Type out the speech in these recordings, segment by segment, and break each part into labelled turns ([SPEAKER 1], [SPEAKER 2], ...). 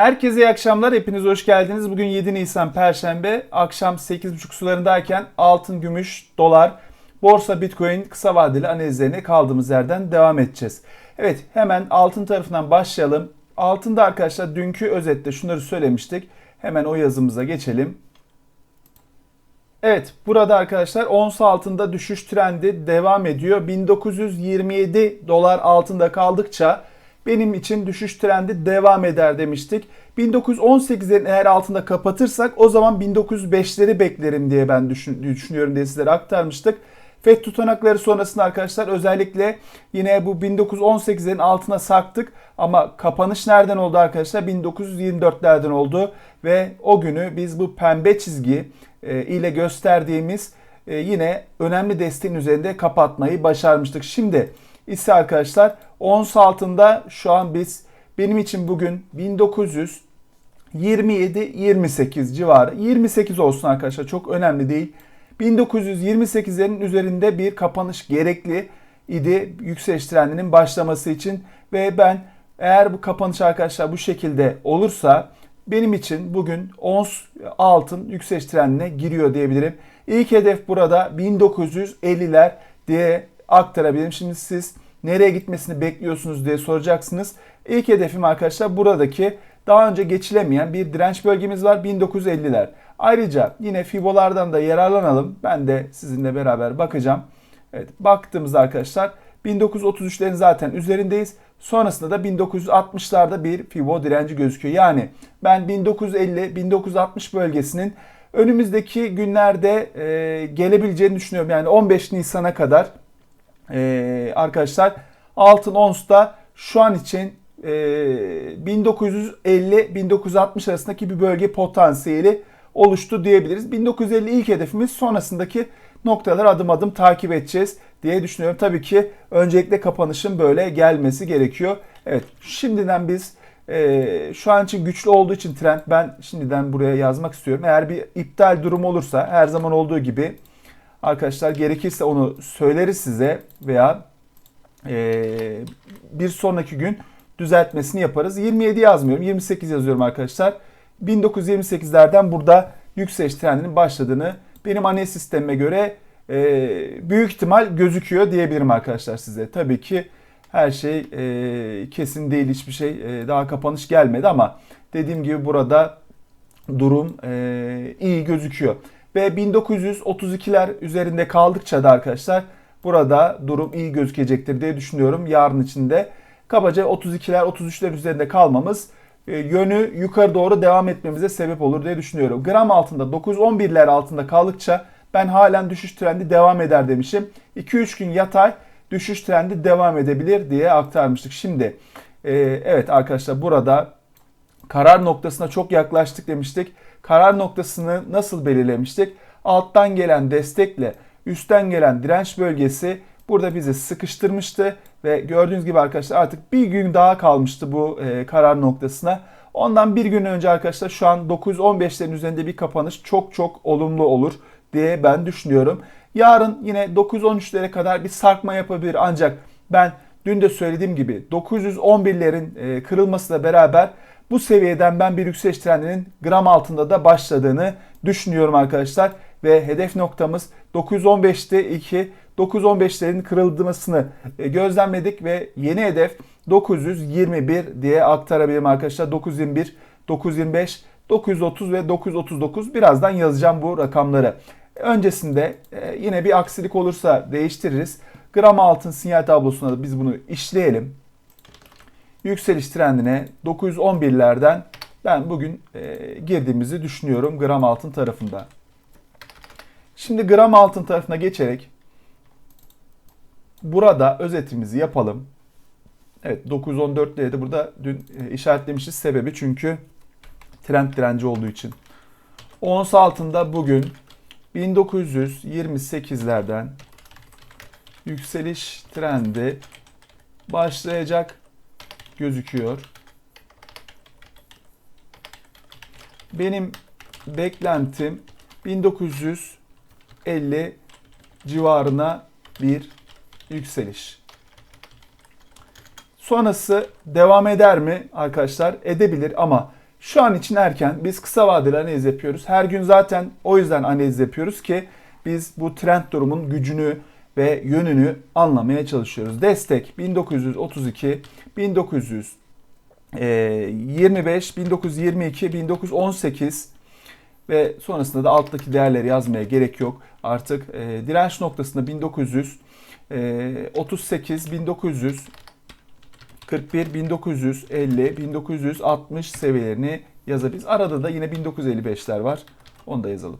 [SPEAKER 1] Herkese iyi akşamlar. Hepiniz hoş geldiniz. Bugün 7 Nisan Perşembe. Akşam 8.30 sularındayken altın, gümüş, dolar, borsa, bitcoin kısa vadeli analizlerine kaldığımız yerden devam edeceğiz. Evet hemen altın tarafından başlayalım. Altında arkadaşlar dünkü özette şunları söylemiştik. Hemen o yazımıza geçelim. Evet burada arkadaşlar ons altında düşüş trendi devam ediyor. 1927 dolar altında kaldıkça benim için düşüş trendi devam eder demiştik. 1918'lerin eğer altında kapatırsak o zaman 1905'leri beklerim diye ben düşün, düşünüyorum diye sizlere aktarmıştık. FED tutanakları sonrasında arkadaşlar özellikle yine bu 1918'lerin altına sarktık ama kapanış nereden oldu arkadaşlar? 1924'lerden oldu ve o günü biz bu pembe çizgi e, ile gösterdiğimiz e, yine önemli desteğin üzerinde kapatmayı başarmıştık. Şimdi ise arkadaşlar ons altında şu an biz benim için bugün 1927-28 civarı 28 olsun arkadaşlar çok önemli değil. 1928'lerin üzerinde bir kapanış gerekli idi yükseliş trendinin başlaması için ve ben eğer bu kapanış arkadaşlar bu şekilde olursa benim için bugün ons altın yükseliş trendine giriyor diyebilirim. İlk hedef burada 1950'ler diye aktarabilirim. Şimdi siz nereye gitmesini bekliyorsunuz diye soracaksınız. İlk hedefim arkadaşlar buradaki daha önce geçilemeyen bir direnç bölgemiz var 1950'ler. Ayrıca yine Fibo'lardan da yararlanalım. Ben de sizinle beraber bakacağım. Evet baktığımızda arkadaşlar 1933'lerin zaten üzerindeyiz. Sonrasında da 1960'larda bir Fibo direnci gözüküyor. Yani ben 1950-1960 bölgesinin önümüzdeki günlerde e, gelebileceğini düşünüyorum. Yani 15 Nisan'a kadar e, arkadaşlar altın onsta şu an için e, 1950-1960 arasındaki bir bölge potansiyeli oluştu diyebiliriz. 1950 ilk hedefimiz sonrasındaki noktaları adım adım takip edeceğiz diye düşünüyorum. Tabii ki öncelikle kapanışın böyle gelmesi gerekiyor. Evet şimdiden biz e, şu an için güçlü olduğu için trend ben şimdiden buraya yazmak istiyorum. Eğer bir iptal durum olursa her zaman olduğu gibi arkadaşlar gerekirse onu söyleriz size veya e, bir sonraki gün düzeltmesini yaparız. 27 yazmıyorum 28 yazıyorum arkadaşlar. 1928'lerden burada yükseliş trendinin başladığını benim analiz sistemime göre e, büyük ihtimal gözüküyor diyebilirim arkadaşlar size. Tabii ki her şey e, kesin değil hiçbir şey e, daha kapanış gelmedi ama dediğim gibi burada durum e, iyi gözüküyor. Ve 1932'ler üzerinde kaldıkça da arkadaşlar burada durum iyi gözükecektir diye düşünüyorum yarın içinde. Kabaca 32'ler 33'ler üzerinde kalmamız e, yönü yukarı doğru devam etmemize sebep olur diye düşünüyorum. Gram altında 9-11'ler altında kaldıkça ben halen düşüş trendi devam eder demişim. 2-3 gün yatay düşüş trendi devam edebilir diye aktarmıştık. Şimdi e, evet arkadaşlar burada karar noktasına çok yaklaştık demiştik. Karar noktasını nasıl belirlemiştik? Alttan gelen destekle üstten gelen direnç bölgesi burada bizi sıkıştırmıştı ve gördüğünüz gibi arkadaşlar artık bir gün daha kalmıştı bu e, karar noktasına. Ondan bir gün önce arkadaşlar şu an 9-15'lerin üzerinde bir kapanış çok çok olumlu olur diye ben düşünüyorum. Yarın yine 9-13'lere kadar bir sarkma yapabilir ancak ben dün de söylediğim gibi 911'lerin e, kırılmasıyla beraber bu seviyeden ben bir yükseliş trendinin gram altında da başladığını düşünüyorum arkadaşlar. Ve hedef noktamız 915'te 2, 915'lerin kırılmasını e, gözlemledik ve yeni hedef 921 diye aktarabilirim arkadaşlar. 921, 925, 930 ve 939 birazdan yazacağım bu rakamları. Öncesinde e, yine bir aksilik olursa değiştiririz. Gram altın sinyal tablosuna da biz bunu işleyelim. Yükseliş trendine 911'lerden ben bugün e, girdiğimizi düşünüyorum gram altın tarafında. Şimdi gram altın tarafına geçerek burada özetimizi yapalım. Evet 914 de burada dün e, işaretlemişiz sebebi çünkü trend direnci olduğu için. Ons altında bugün 1928'lerden yükseliş trendi başlayacak gözüküyor. Benim beklentim 1950 civarına bir yükseliş. Sonrası devam eder mi arkadaşlar? Edebilir ama Şu an için erken. Biz kısa vadeli analiz yapıyoruz. Her gün zaten o yüzden analiz yapıyoruz ki biz bu trend durumun gücünü ve yönünü anlamaya çalışıyoruz. Destek 1932, 1925, 1922, 1918 ve sonrasında da alttaki değerleri yazmaya gerek yok. Artık e, direnç noktasında 1938, 1900 41, 1950, 1960 seviyelerini yazabiliriz. Arada da yine 1955'ler var. Onu da yazalım.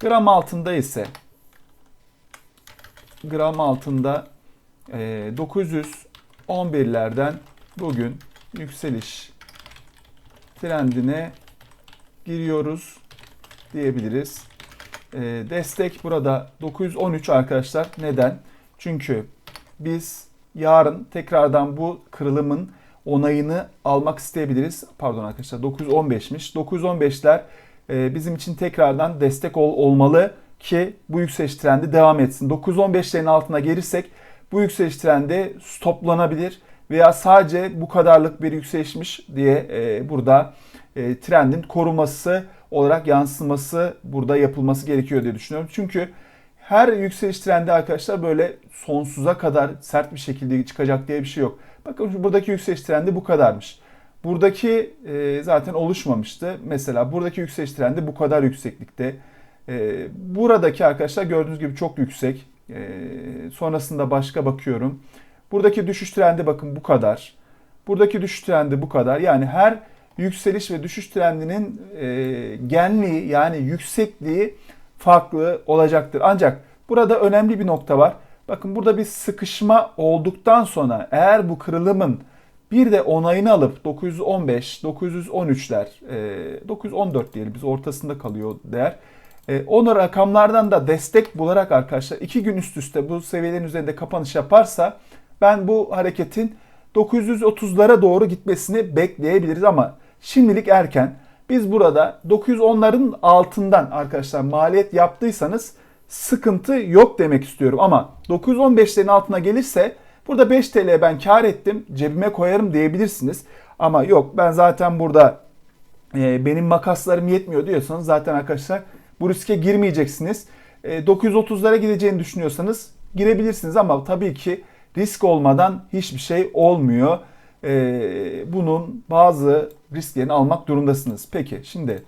[SPEAKER 1] Gram altında ise gram altında e, 911'lerden bugün yükseliş trendine giriyoruz diyebiliriz. E, destek burada 913 arkadaşlar. Neden? Çünkü biz yarın tekrardan bu kırılımın onayını almak isteyebiliriz. Pardon arkadaşlar 915'miş. 915'ler e, bizim için tekrardan destek ol, olmalı ki bu yükseliş trendi devam etsin. 915'lerin altına gelirsek bu yükseliş trendi stoplanabilir veya sadece bu kadarlık bir yükselişmiş diye e, burada e, trendin koruması olarak yansıması burada yapılması gerekiyor diye düşünüyorum. Çünkü her yükseliş trendi arkadaşlar böyle sonsuza kadar sert bir şekilde çıkacak diye bir şey yok. Bakın buradaki yükseliş trendi bu kadarmış. Buradaki e, zaten oluşmamıştı. Mesela buradaki yükseliş trendi bu kadar yükseklikte. E, buradaki arkadaşlar gördüğünüz gibi çok yüksek. E, sonrasında başka bakıyorum. Buradaki düşüş trendi bakın bu kadar. Buradaki düşüş trendi bu kadar. Yani her yükseliş ve düşüş trendinin e, genliği yani yüksekliği farklı olacaktır. Ancak burada önemli bir nokta var. Bakın burada bir sıkışma olduktan sonra eğer bu kırılımın bir de onayını alıp 915, 913'ler, 914 diyelim biz ortasında kalıyor değer. E, rakamlardan da destek bularak arkadaşlar iki gün üst üste bu seviyelerin üzerinde kapanış yaparsa ben bu hareketin 930'lara doğru gitmesini bekleyebiliriz ama şimdilik erken. Biz burada 910'ların altından arkadaşlar maliyet yaptıysanız sıkıntı yok demek istiyorum. Ama 915'lerin altına gelirse burada 5 TL ben kar ettim cebime koyarım diyebilirsiniz. Ama yok ben zaten burada e, benim makaslarım yetmiyor diyorsanız zaten arkadaşlar bu riske girmeyeceksiniz. E, 930'lara gideceğini düşünüyorsanız girebilirsiniz ama tabii ki risk olmadan hiçbir şey olmuyor. E, bunun bazı risklerini almak durumdasınız. Peki şimdi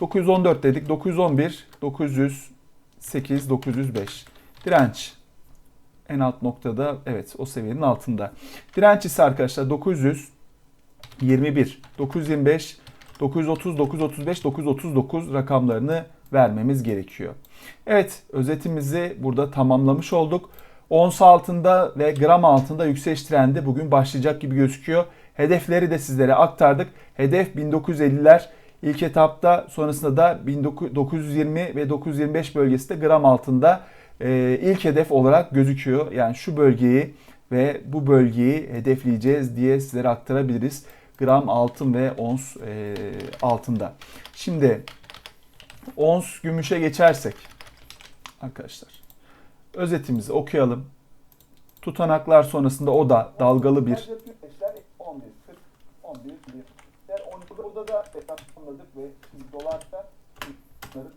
[SPEAKER 1] 914 dedik. 911, 908, 905. Direnç en alt noktada evet o seviyenin altında. Direnç ise arkadaşlar 921, 925, 930, 935, 939 rakamlarını vermemiz gerekiyor. Evet özetimizi burada tamamlamış olduk. Ons altında ve gram altında yükseliş trendi bugün başlayacak gibi gözüküyor. Hedefleri de sizlere aktardık. Hedef 1950'ler ilk etapta sonrasında da 1920 ve 925 bölgesinde gram altında e, ilk hedef olarak gözüküyor. Yani şu bölgeyi ve bu bölgeyi hedefleyeceğiz diye sizlere aktarabiliriz. Gram altın ve ons e, altında. Şimdi ons gümüşe geçersek arkadaşlar özetimizi okuyalım. Tutanaklar sonrasında o da dalgalı bir 11, 40, 11, 1. Yani 12, burada da anladık ve şimdi dolarsa bunların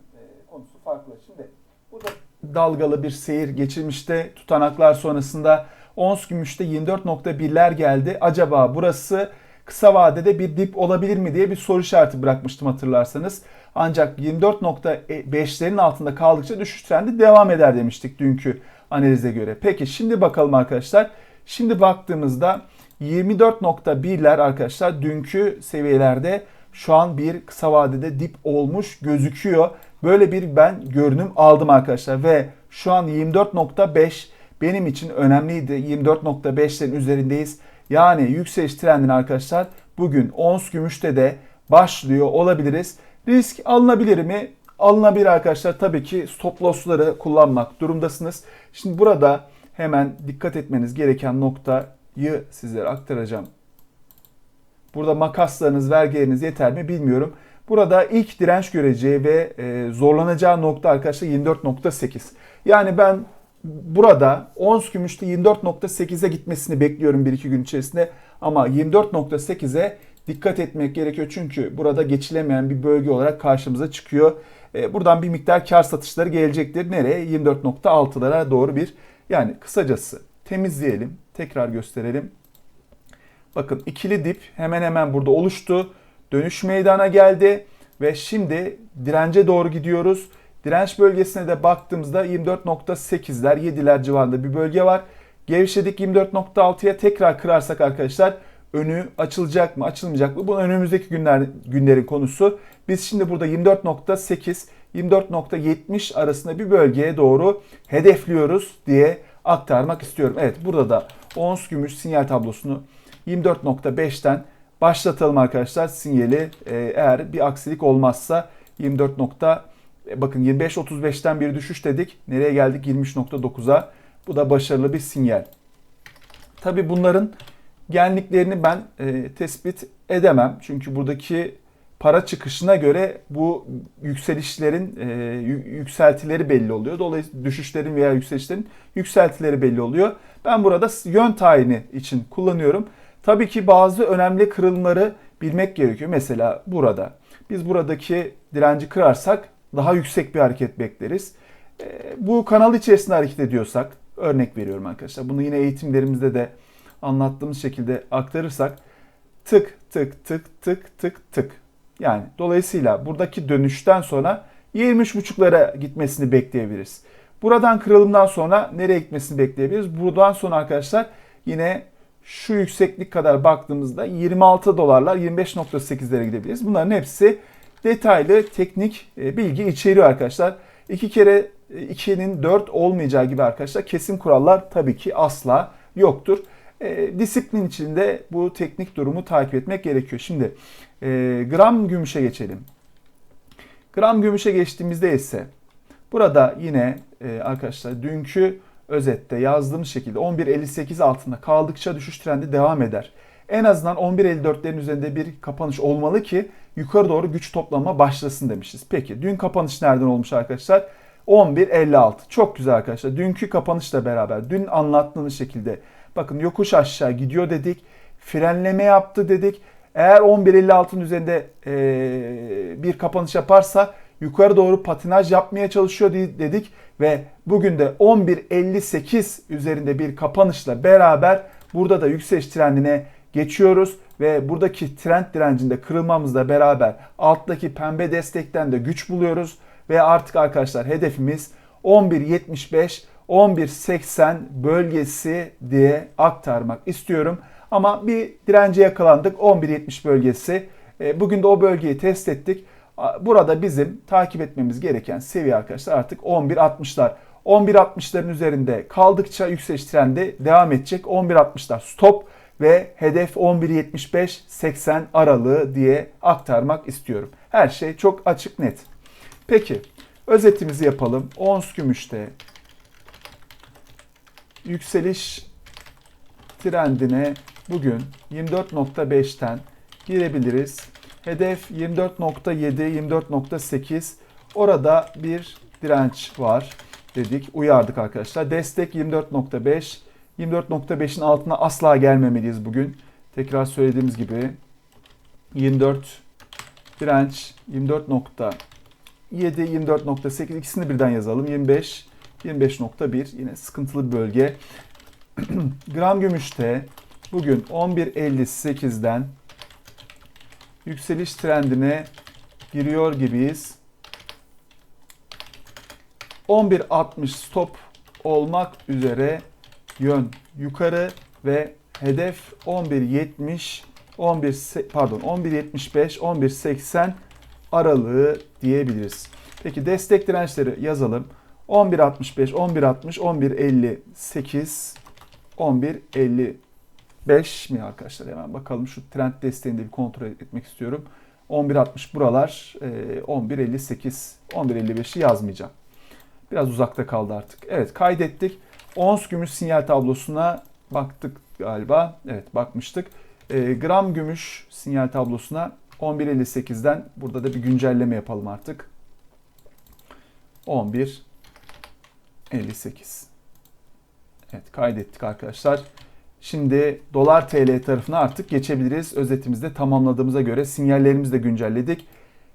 [SPEAKER 1] konusu farklı. Şimdi burada dalgalı bir seyir geçirmişte tutanaklar sonrasında ons gümüşte 24.1'ler geldi. Acaba burası kısa vadede bir dip olabilir mi diye bir soru işareti bırakmıştım hatırlarsanız. Ancak 24.5'lerin altında kaldıkça düşüş trendi devam eder demiştik dünkü analize göre. Peki şimdi bakalım arkadaşlar. Şimdi baktığımızda 24.1'ler arkadaşlar dünkü seviyelerde şu an bir kısa vadede dip olmuş gözüküyor. Böyle bir ben görünüm aldım arkadaşlar ve şu an 24.5 benim için önemliydi. 24.5'lerin üzerindeyiz. Yani yükseliş trendini arkadaşlar bugün ons gümüşte de başlıyor olabiliriz. Risk alınabilir mi? Alınabilir arkadaşlar. Tabii ki stop loss'ları kullanmak durumdasınız. Şimdi burada hemen dikkat etmeniz gereken nokta yı sizlere aktaracağım. Burada makaslarınız, vergileriniz yeter mi bilmiyorum. Burada ilk direnç göreceği ve e, zorlanacağı nokta arkadaşlar 24.8. Yani ben burada ons gümüşte 24.8'e gitmesini bekliyorum 1-2 gün içerisinde. Ama 24.8'e dikkat etmek gerekiyor. Çünkü burada geçilemeyen bir bölge olarak karşımıza çıkıyor. E, buradan bir miktar kar satışları gelecektir. Nereye? 24.6'lara doğru bir yani kısacası temizleyelim. Tekrar gösterelim. Bakın ikili dip hemen hemen burada oluştu. Dönüş meydana geldi ve şimdi dirence doğru gidiyoruz. Direnç bölgesine de baktığımızda 24.8'ler 7'ler civarında bir bölge var. Gevşedik 24.6'ya tekrar kırarsak arkadaşlar önü açılacak mı açılmayacak mı? Bu önümüzdeki günler günlerin konusu. Biz şimdi burada 24.8 24.70 arasında bir bölgeye doğru hedefliyoruz diye aktarmak istiyorum. Evet burada da ons gümüş sinyal tablosunu 24.5'ten başlatalım arkadaşlar sinyali e, eğer bir aksilik olmazsa 24. E, bakın 25.35'ten bir düşüş dedik. Nereye geldik? 23.9'a. Bu da başarılı bir sinyal. Tabi bunların genliklerini ben e, tespit edemem. Çünkü buradaki para çıkışına göre bu yükselişlerin e, yükseltileri belli oluyor. Dolayısıyla düşüşlerin veya yükselişlerin yükseltileri belli oluyor. Ben burada yön tayini için kullanıyorum. Tabii ki bazı önemli kırılımları bilmek gerekiyor. Mesela burada. Biz buradaki direnci kırarsak daha yüksek bir hareket bekleriz. E, bu kanal içerisinde hareket ediyorsak, örnek veriyorum arkadaşlar. Bunu yine eğitimlerimizde de anlattığımız şekilde aktarırsak tık tık tık tık tık tık. Yani dolayısıyla buradaki dönüşten sonra 23.5'lara gitmesini bekleyebiliriz. Buradan kırılımdan sonra nereye gitmesini bekleyebiliriz? Buradan sonra arkadaşlar yine şu yükseklik kadar baktığımızda 26 dolarlar 25.8'lere gidebiliriz. Bunların hepsi detaylı teknik e, bilgi içeriyor arkadaşlar. İki kere 2'nin e, 4 olmayacağı gibi arkadaşlar kesin kurallar tabii ki asla yoktur. E, disiplin içinde bu teknik durumu takip etmek gerekiyor. Şimdi e, gram gümüşe geçelim. Gram gümüşe geçtiğimizde ise burada yine e, arkadaşlar dünkü özette yazdığımız şekilde 11.58 altında kaldıkça düşüş trendi devam eder. En azından 11.54'lerin üzerinde bir kapanış olmalı ki yukarı doğru güç toplama başlasın demişiz. Peki dün kapanış nereden olmuş arkadaşlar? 11.56. Çok güzel arkadaşlar. Dünkü kapanışla beraber dün anlattığımız şekilde bakın yokuş aşağı gidiyor dedik. Frenleme yaptı dedik. Eğer 11.56'ın üzerinde e, bir kapanış yaparsa yukarı doğru patinaj yapmaya çalışıyor dedik ve bugün de 11.58 üzerinde bir kapanışla beraber burada da yükseliş trendine geçiyoruz ve buradaki trend direncinde kırılmamızla beraber alttaki pembe destekten de güç buluyoruz ve artık arkadaşlar hedefimiz 11.75 11.80 bölgesi diye aktarmak istiyorum. Ama bir dirence yakalandık 11.70 bölgesi. E, bugün de o bölgeyi test ettik. Burada bizim takip etmemiz gereken seviye arkadaşlar artık 11.60'lar. 11.60'ların üzerinde kaldıkça yükseliş trendi devam edecek. 11.60'lar stop ve hedef 11.75-80 aralığı diye aktarmak istiyorum. Her şey çok açık net. Peki özetimizi yapalım. Ons gümüşte yükseliş trendine bugün 24.5'ten girebiliriz. Hedef 24.7, 24.8. Orada bir direnç var dedik. Uyardık arkadaşlar. Destek 24.5. 24.5'in altına asla gelmemeliyiz bugün. Tekrar söylediğimiz gibi 24 direnç 24.7 24.8 ikisini birden yazalım. 25 25.1 yine sıkıntılı bir bölge. Gram gümüşte bugün 11.58'den yükseliş trendine giriyor gibiyiz. 11.60 stop olmak üzere yön yukarı ve hedef 11.70 11 pardon 11.75 11.80 aralığı diyebiliriz. Peki destek dirençleri yazalım. 11.65 11.60 11.58 11.50 5 mi arkadaşlar? Hemen bakalım şu trend desteğini de bir kontrol etmek istiyorum. 11.60 buralar 11.58 e, 11.55'i yazmayacağım. Biraz uzakta kaldı artık. Evet kaydettik. Ons gümüş sinyal tablosuna baktık galiba. Evet bakmıştık. E, gram gümüş sinyal tablosuna 11.58'den burada da bir güncelleme yapalım artık. 11.58 Evet kaydettik arkadaşlar. Şimdi dolar TL tarafına artık geçebiliriz. Özetimizde tamamladığımıza göre sinyallerimizi de güncelledik.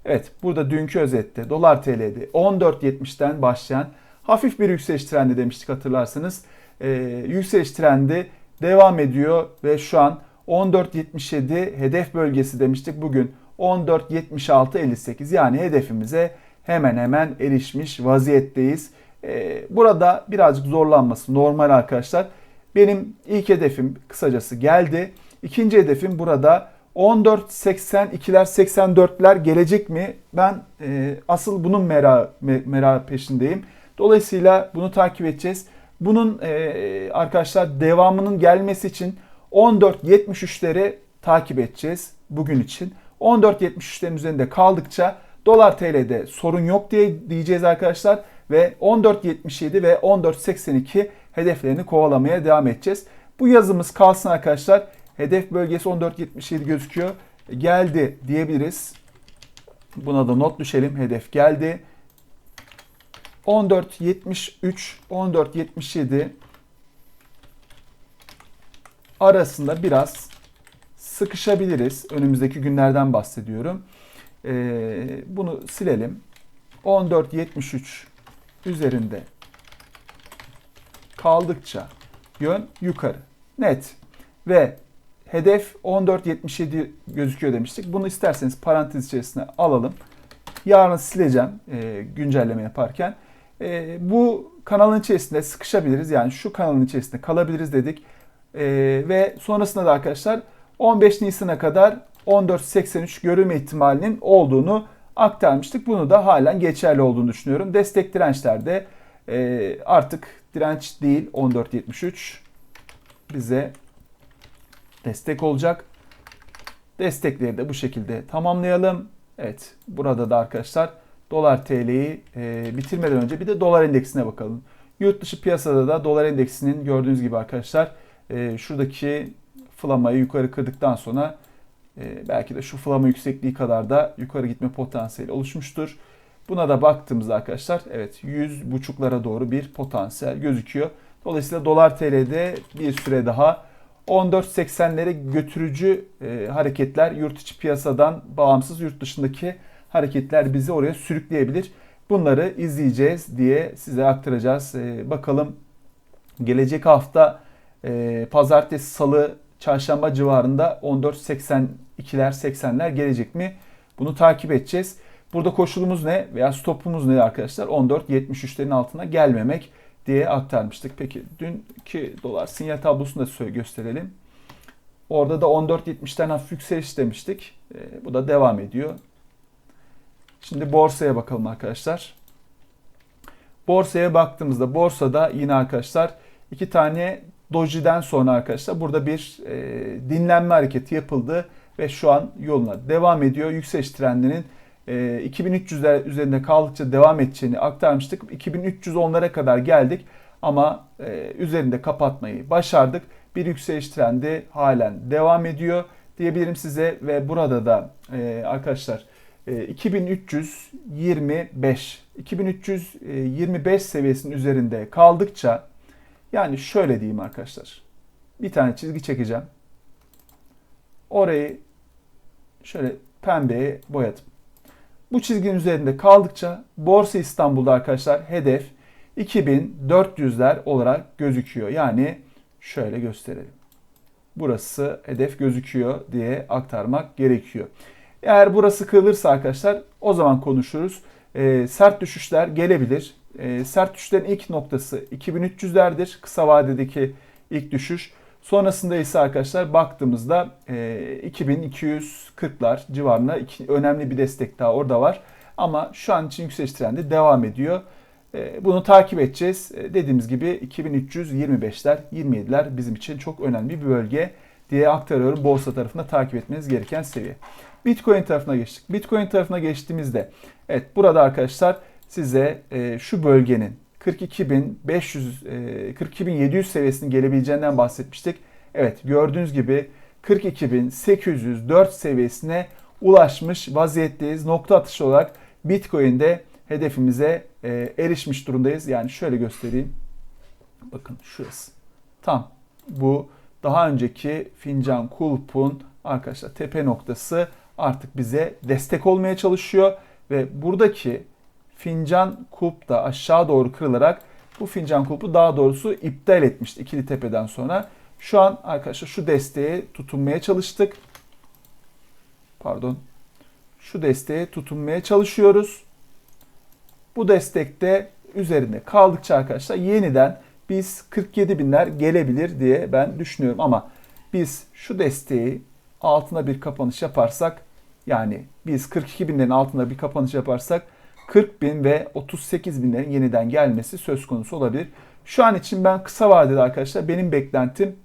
[SPEAKER 1] Evet burada dünkü özette dolar TL'de 14.70'ten başlayan hafif bir yükseliş trendi demiştik hatırlarsanız. Ee, yükseliş trendi devam ediyor ve şu an 14.77 hedef bölgesi demiştik. Bugün 14.76.58 yani hedefimize hemen hemen erişmiş vaziyetteyiz. Ee, burada birazcık zorlanması normal arkadaşlar. Benim ilk hedefim kısacası geldi. İkinci hedefim burada 14.82'ler 84'ler gelecek mi? Ben e, asıl bunun mera, mera peşindeyim. Dolayısıyla bunu takip edeceğiz. Bunun e, arkadaşlar devamının gelmesi için 14.73'leri takip edeceğiz bugün için. 14.73'lerin üzerinde kaldıkça dolar TL'de sorun yok diye diyeceğiz arkadaşlar ve 14.77 ve 14.82 hedeflerini kovalamaya devam edeceğiz. Bu yazımız kalsın arkadaşlar. Hedef bölgesi 14.77 gözüküyor. Geldi diyebiliriz. Buna da not düşelim. Hedef geldi. 14.73, 14.77 arasında biraz sıkışabiliriz. Önümüzdeki günlerden bahsediyorum. Ee, bunu silelim. 14.73 üzerinde kaldıkça yön yukarı. Net. Ve hedef 14.77 gözüküyor demiştik. Bunu isterseniz parantez içerisine alalım. Yarın sileceğim e, güncelleme yaparken. E, bu kanalın içerisinde sıkışabiliriz. Yani şu kanalın içerisinde kalabiliriz dedik. E, ve sonrasında da arkadaşlar 15 Nisan'a kadar 14.83 görülme ihtimalinin olduğunu aktarmıştık. Bunu da halen geçerli olduğunu düşünüyorum. Destek dirençlerde e, artık direnç değil 14.73 bize destek olacak. Destekleri de bu şekilde tamamlayalım. Evet burada da arkadaşlar dolar TL'yi e, bitirmeden önce bir de dolar endeksine bakalım. Yurt dışı piyasada da dolar endeksinin gördüğünüz gibi arkadaşlar e, şuradaki flamayı yukarı kırdıktan sonra e, belki de şu flama yüksekliği kadar da yukarı gitme potansiyeli oluşmuştur. Buna da baktığımızda arkadaşlar evet 100 buçuklara doğru bir potansiyel gözüküyor. Dolayısıyla dolar TL'de bir süre daha 14.80'lere götürücü e, hareketler yurt içi piyasadan bağımsız yurt dışındaki hareketler bizi oraya sürükleyebilir. Bunları izleyeceğiz diye size aktaracağız. E, bakalım gelecek hafta e, pazartesi, salı, çarşamba civarında 14.82'ler, 80'ler gelecek mi? Bunu takip edeceğiz. Burada koşulumuz ne veya stopumuz ne arkadaşlar? 14.73'lerin altına gelmemek diye aktarmıştık. Peki dünkü dolar sinyal tablosunu da gösterelim. Orada da 14.70'ten hafif yükseliş demiştik. E, bu da devam ediyor. Şimdi borsaya bakalım arkadaşlar. Borsaya baktığımızda borsada yine arkadaşlar iki tane dojiden sonra arkadaşlar burada bir e, dinlenme hareketi yapıldı ve şu an yoluna devam ediyor. Yükseliş trendinin e, 2300'ler üzerinde kaldıkça devam edeceğini aktarmıştık. 2310'lara kadar geldik ama e, üzerinde kapatmayı başardık. Bir yükseliş trendi halen devam ediyor diyebilirim size ve burada da e, arkadaşlar 2325 2325 seviyesinin üzerinde kaldıkça yani şöyle diyeyim arkadaşlar. Bir tane çizgi çekeceğim. Orayı şöyle pembeye boyadım. Bu çizginin üzerinde kaldıkça Borsa İstanbul'da arkadaşlar hedef 2400'ler olarak gözüküyor. Yani şöyle gösterelim. Burası hedef gözüküyor diye aktarmak gerekiyor. Eğer burası kırılırsa arkadaşlar o zaman konuşuruz. E, sert düşüşler gelebilir. E, sert düşüşlerin ilk noktası 2300'lerdir. Kısa vadedeki ilk düşüş. Sonrasında ise arkadaşlar baktığımızda e, 2240'lar civarında iki, önemli bir destek daha orada var. Ama şu an için yükseliş trendi devam ediyor. E, bunu takip edeceğiz. E, dediğimiz gibi 2325'ler, 27'ler bizim için çok önemli bir bölge diye aktarıyorum. Borsa tarafında takip etmeniz gereken seviye. Bitcoin tarafına geçtik. Bitcoin tarafına geçtiğimizde evet burada arkadaşlar size e, şu bölgenin 42.500 e, 42.700 seviyesinin gelebileceğinden bahsetmiştik. Evet gördüğünüz gibi 42.804 seviyesine ulaşmış vaziyetteyiz. Nokta atışı olarak Bitcoin'de hedefimize e, erişmiş durumdayız. Yani şöyle göstereyim. Bakın şurası. Tam bu daha önceki fincan kulpun arkadaşlar tepe noktası artık bize destek olmaya çalışıyor ve buradaki fincan kulp da aşağı doğru kırılarak bu fincan kulpu daha doğrusu iptal etmişti ikili tepeden sonra. Şu an arkadaşlar şu desteğe tutunmaya çalıştık. Pardon. Şu desteğe tutunmaya çalışıyoruz. Bu destekte üzerinde kaldıkça arkadaşlar yeniden biz 47 binler gelebilir diye ben düşünüyorum ama biz şu desteği altına bir kapanış yaparsak yani biz 42 binlerin altında bir kapanış yaparsak 40 bin ve 38 binlerin yeniden gelmesi söz konusu olabilir. Şu an için ben kısa vadede arkadaşlar benim beklentim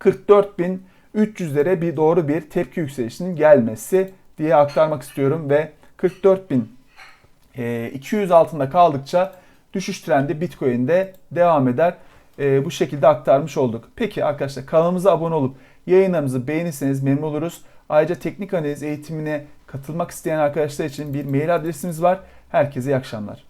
[SPEAKER 1] 44.300'lere bir doğru bir tepki yükselişinin gelmesi diye aktarmak istiyorum ve 44.200 altında kaldıkça düşüş trendi Bitcoin'de devam eder. Ee, bu şekilde aktarmış olduk. Peki arkadaşlar kanalımıza abone olup yayınlarımızı beğenirseniz memnun oluruz. Ayrıca teknik analiz eğitimine katılmak isteyen arkadaşlar için bir mail adresimiz var. Herkese iyi akşamlar.